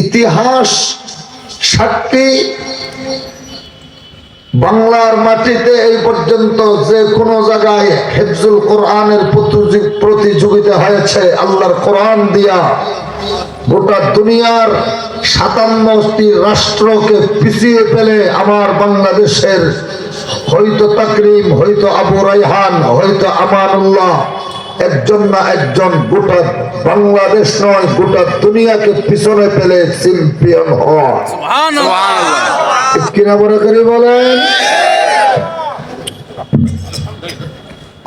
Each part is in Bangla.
ইতিহাস সাক্ষী। বাংলার মাটিতে এই পর্যন্ত যে কোনো জায়গায় হেফজুল কোরআনের প্রতিযোগিতা হয়েছে, আল্লাহর কোরআন দিয়া। গোটা দুনিয়ার সাতান্নটি রাষ্ট্রকে পিছিয়ে ফেলে আমার বাংলাদেশের হয়তো তাকরিম, হয়তো আবু রাইহান হয়তো আমানুল্লাহ একজন না একজন গোটা বাংলাদেশ নয় গোটা দুনিয়াকে পিছনে ফেলে চ্যাম্পিয়ন কিনা বড় করে বলেন?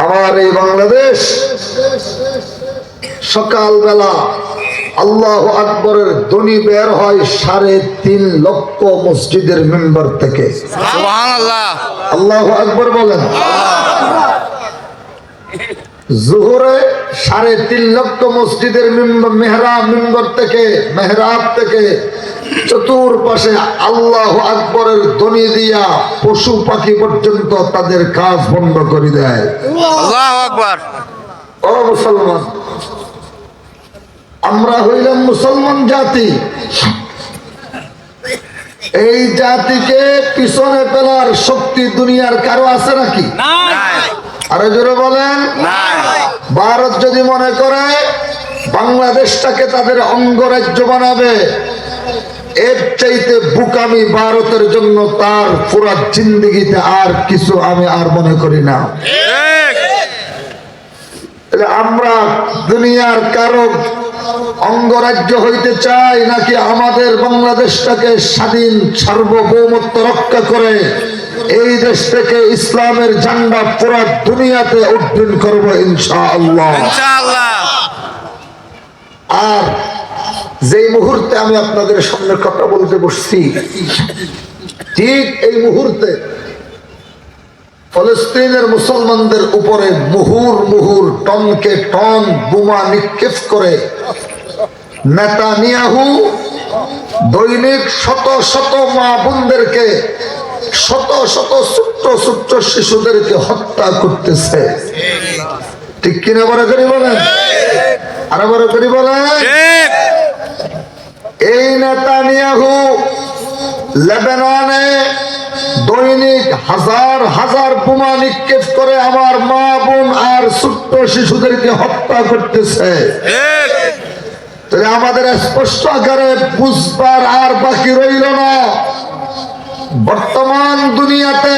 আমার এই বাংলাদেশ সকালবেলা আল্লাহ আকবরের ধ্বনি বের হয় সাড়ে তিন লক্ষ মসজিদের মেম্বার থেকে। আল্লাহ আকবর বলেন জোহরে সাড়ে তিন লক্ষ মসজিদের মেহরাব মেম্বর থেকে মেহরাব থেকে চতুর্পাশে আল্লাহ আকবরের ধ্বনি দিয়া পশু পাখি পর্যন্ত তাদের কাজ বন্ধ করে দেয়। ও মুসলমান আমরা হইলাম মুসলমান জাতি। এই জাতিকে পিছনে ফেলার শক্তি দুনিয়ার কারও আছে নাকি? আরও জোরে বলেন। নাই। ভারত যদি মনে করে বাংলাদেশটাকে তাদের অঙ্গরাজ্য বানাবে এর চাইতে বুকামি ভারতের জন্য তার পুরা জিন্দিগিতে আর কিছু আমি আর মনে করি না। আমরা দুনিয়ার কারও অঙ্গরাজ্য হইতে চাই নাকি আমাদের বাংলাদেশটাকে স্বাধীন সার্বভৌমত্ব রক্ষা করে এই দেশ থেকে ইসলামের ঝান্ডা পুরা দুনিয়াতে উড্ডীন করব ইনশাআল্লাহ। আর যেই মুহূর্তে আমি আপনাদের সামনে কথা বলতে বসছি ঠিক এই মুহূর্তে ফলস্তিনের মুসলমানদের উপরে মুহুর মুহুর টনকে টন বোমা নিক্ষেপ করে নেতানিয়াহু দৈনিক শত শত মা বোনদেরকে শত শত ছোট্ট ছোট্ট শিশুদেরকে হত্যা করতেছে। ঠিক কিনা বড় করি বলেন? আরও বড় করি বলেন? এই নেতানিয়াহু লেবাননে দৈনিক হাজার হাজার বোমা নিক্ষেপ করে আমার মা বোন আর ছোট্ট শিশুদেরকে হত্যা করতেছে। তাহলে আমাদের স্পষ্ট আকারে বুঝবার আর বাকি রইল না। বর্তমান দুনিয়াতে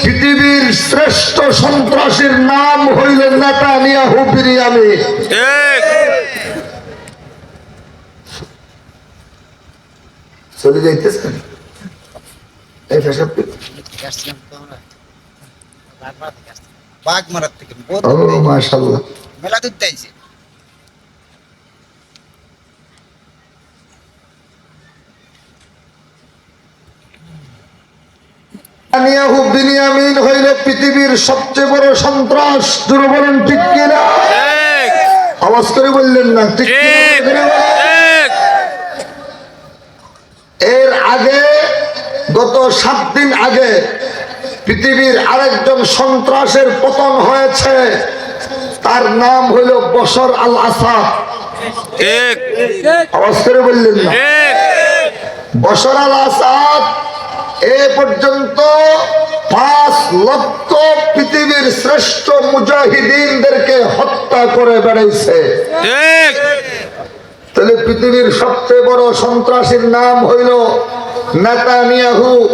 পৃথিবীর শ্রেষ্ঠ সন্ত্রাসীর নাম হইল নেতানিয়াহু বিরিয়ানি। ঠিক। চলে যাইতেছেন? এই ফেসব বাঘ মারার থেকে বহুত ও মাশাল্লাহ মেলা দূর চাইছে নেতানিয়াহু বিনিয়ামিন হইল পৃথিবীর সবচেয়ে বড় সন্ত্রাস দুর্বলন ঠিক কিনা? আওয়াজ করে বললেন না ঠিক কিনা? ঠিক ঠিক। এর আগে গত সাত দিন আগে পৃথিবীর আরেকজন সন্ত্রাসের পতন হয়েছে। তার নাম হইল বশর আল আসাদ আওয়াজ করে বললেন না। বশর আল আসাদ এ পর্যন্ত পাঁচ লক্ষ পৃথিবীর শ্রেষ্ঠ মুজাহিদিনদেরকে হত্যা করে বেড়াইছে। তাহলে পৃথিবীর সবচেয়ে বড় সন্ত্রাসীর নাম হইল নেতানিয়াহু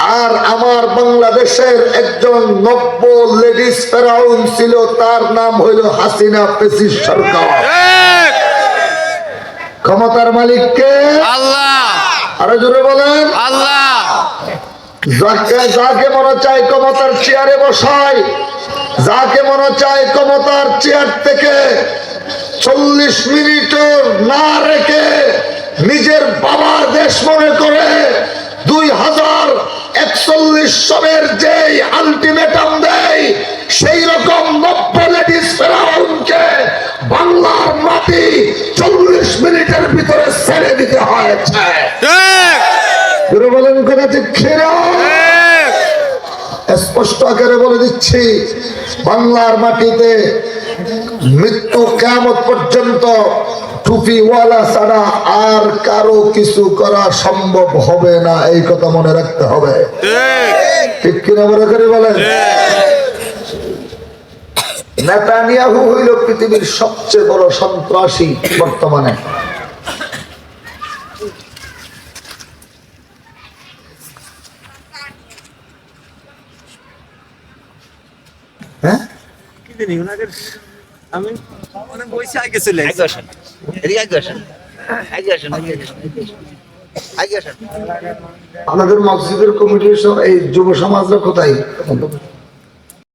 আর আমার বাংলাদেশের একজন নব্য লেডিস ফেরাউন ছিল তার নাম হইল হাসিনা পেসিস সরকার। ক্ষমতার মালিককে আল্লাহ। আরও জোরে বলেন। আল্লাহ। যাকে মনে চায় ক্ষমতার চেয়ারে বসায়, যাকে মনে চায় ক্ষমতার চেয়ার থেকে চল্লিশ মিনিটও না রেখে নিজের বাবার দেশ মনে করে দুই হাজার একচল্লিশ সনের যেই আলটিমেটাম দেয়, সেই রকম নব্য লেডিস বাংলার মাটি চল্লিশ মিনিটের ভিতরে ছেড়ে দিতে গুরু বলেন কথা খেরা স্পষ্ট আকারে বলে দিচ্ছি বাংলার মাটিতে মৃত্যু কেমন পর্যন্ত টুপিওয়ালা ছাড়া আর কারও কিছু করা সম্ভব হবে না এই কথা মনে রাখতে হবে। ঠিক। কিনা বলে করে বলেন? নেতানিয়াহু হইল পৃথিবীর সবচেয়ে বড় সন্ত্রাসী বর্তমানে। আমি মানে বইছে আগে চলে আগে আসেন এদিকে আগে আসেন আগে আসেন আগে আসেন আমাদের মসজিদের কমিটির সব এই যুব সমাজরা কোথায়?